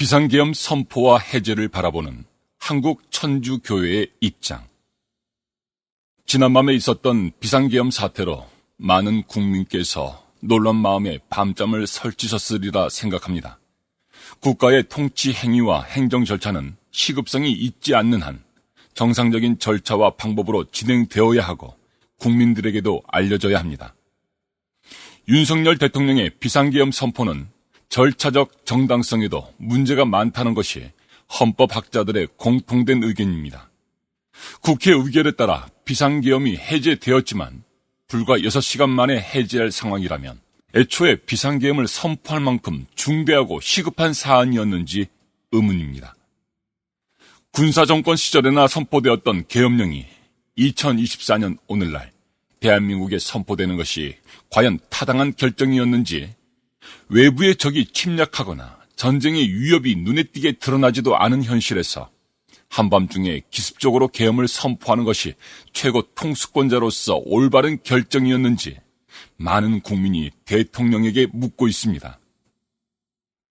비상계엄 선포와 해제를 바라보는 한국 천주교회의 입장. 지난밤에 있었던 비상계엄 사태로 많은 국민께서 놀란 마음에 밤잠을 설치셨으리라 생각합니다. 국가의 통치 행위와 행정 절차는 시급성이 있지 않는 한 정상적인 절차와 방법으로 진행되어야 하고 국민들에게도 알려져야 합니다. 윤석열 대통령의 비상계엄 선포는 절차적 정당성에도 문제가 많다는 것이 헌법학자들의 공통된 의견입니다. 국회 의결에 따라 비상계엄이 해제되었지만 불과 6시간 만에 해제할 상황이라면 애초에 비상계엄을 선포할 만큼 중대하고 시급한 사안이었는지 의문입니다. 군사정권 시절에나 선포되었던 계엄령이 2024년 오늘날 대한민국에 선포되는 것이 과연 타당한 결정이었는지 외부의 적이 침략하거나 전쟁의 위협이 눈에 띄게 드러나지도 않은 현실에서 한밤중에 기습적으로 계엄을 선포하는 것이 최고 통수권자로서 올바른 결정이었는지 많은 국민이 대통령에게 묻고 있습니다.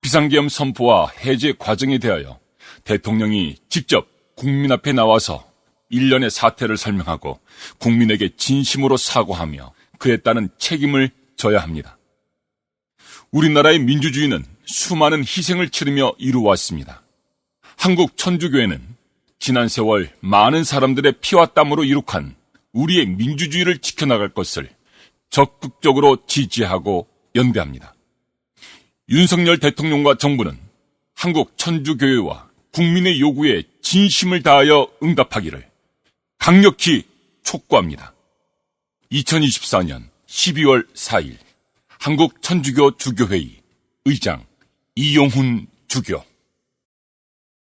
비상계엄 선포와 해제 과정에 대하여 대통령이 직접 국민 앞에 나와서 일련의 사태를 설명하고 국민에게 진심으로 사과하며 그에 따른 책임을 져야 합니다. 우리나라의 민주주의는 수많은 희생을 치르며 이루어왔습니다. 한국 천주교회는 지난 세월 많은 사람들의 피와 땀으로 이룩한 우리의 민주주의를 지켜나갈 것을 적극적으로 지지하고 연대합니다. 윤석열 대통령과 정부는 한국 천주교회와 국민의 요구에 진심을 다하여 응답하기를 강력히 촉구합니다. 2024년 12월 4일 한국 천주교 주교회의 의장 이용훈 주교